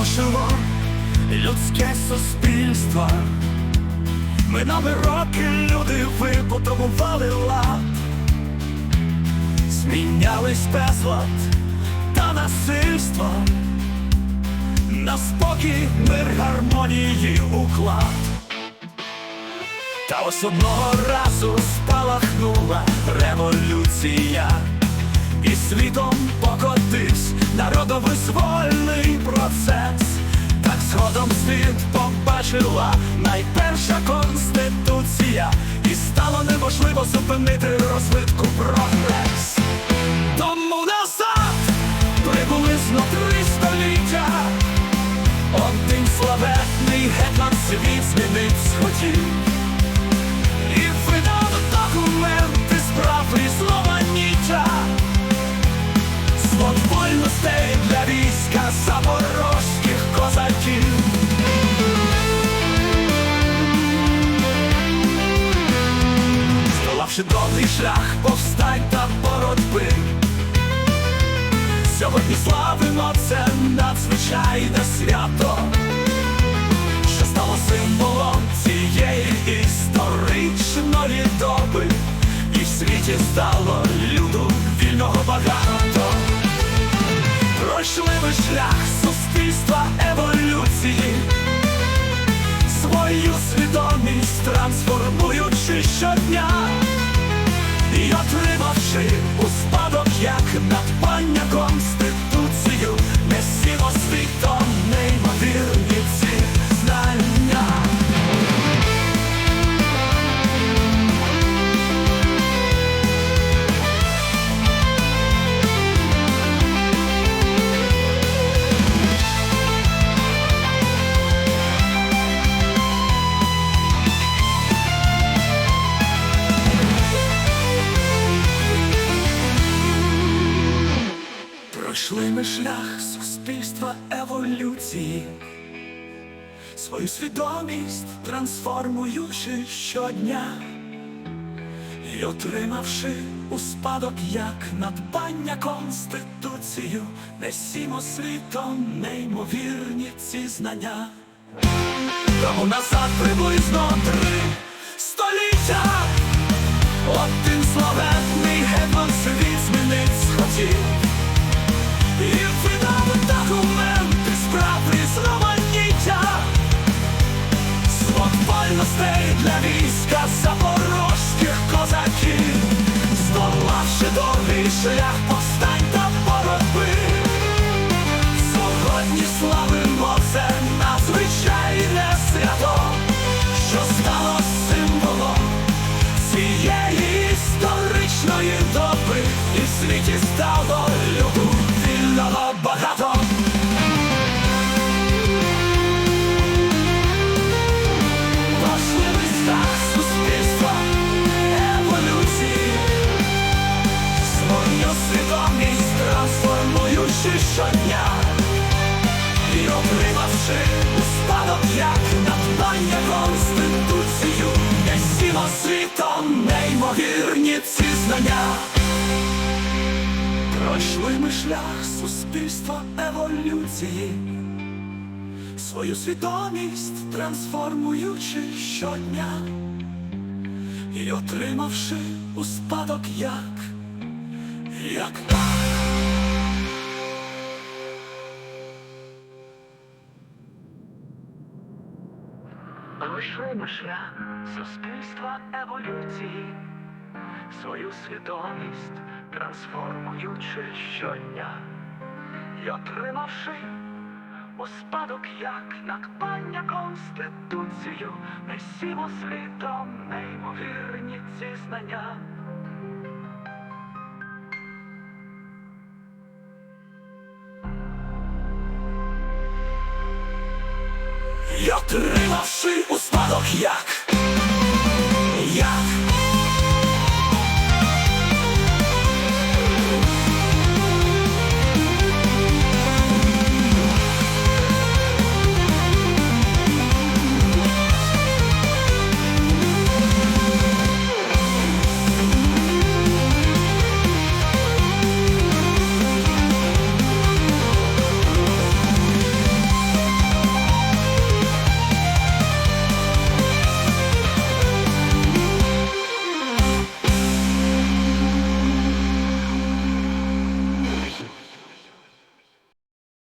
спустошило людське суспільство. Минали роки люди випотомували лад, змінялись безлад та насильство, на спокій мир гармонії уклад. Та ось одного разу спалахнула революція світом покотись, народовизвольний процес. Так згодом світ побачила найперша конституція, і стало неможливо зупинити розвитку прогрес. Довгий шлях повстань та боротьби Сьогодні славимо це надзвичайне свято, що стало символом цієї історичної доби, і в світі стало люду вільного багато. Пройшли ми шлях суспільства Пройшли ми шлях суспільства еволюції, свою свідомість трансформуючи щодня і отримавши у спадок як надбання конституцію, несімо світом неймовірні ці знання. Тому назад приблизно три століття. Один славетний гетьман світ змінить схотів шлях знання Пройшли ми шлях суспільства еволюції. Свою свідомість трансформуючи щодня. І отримавши у спадок як, як так Пройшли ми шлях суспільства еволюції, свою свідомість трансформуючи щодня і отримавши у спадок як надбання конституцію, несімо світом неймовірні ці знання. І отримавши у спадок як